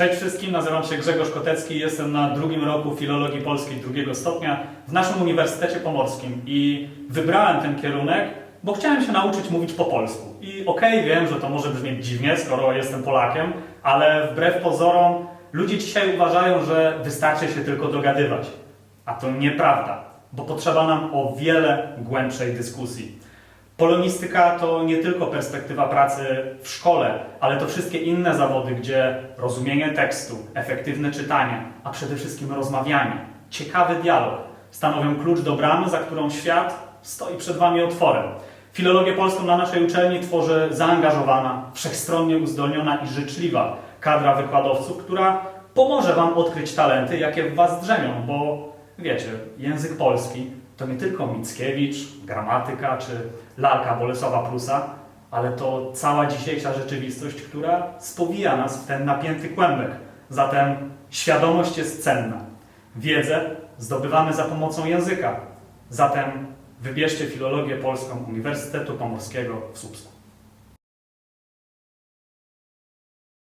Cześć wszystkim, nazywam się Grzegorz Kotecki, jestem na drugim roku Filologii Polskiej drugiego stopnia w naszym Uniwersytecie Pomorskim i wybrałem ten kierunek, bo chciałem się nauczyć mówić po polsku. I okej, wiem, że to może brzmieć dziwnie, skoro jestem Polakiem, ale wbrew pozorom ludzie dzisiaj uważają, że wystarczy się tylko dogadywać. A to nieprawda, bo potrzeba nam o wiele głębszej dyskusji. Polonistyka to nie tylko perspektywa pracy w szkole, ale to wszystkie inne zawody, gdzie rozumienie tekstu, efektywne czytanie, a przede wszystkim rozmawianie, ciekawy dialog stanowią klucz do bramy, za którą świat stoi przed Wami otworem. Filologię polską na naszej uczelni tworzy zaangażowana, wszechstronnie uzdolniona i życzliwa kadra wykładowców, która pomoże Wam odkryć talenty, jakie w Was drzemią, bo wiecie, język polski to nie tylko Mickiewicz, gramatyka czy lalka Bolesława Prusa, ale to cała dzisiejsza rzeczywistość, która spowija nas w ten napięty kłębek. Zatem świadomość jest cenna. Wiedzę zdobywamy za pomocą języka. Zatem wybierzcie filologię polską Uniwersytetu Pomorskiego w Słupsku.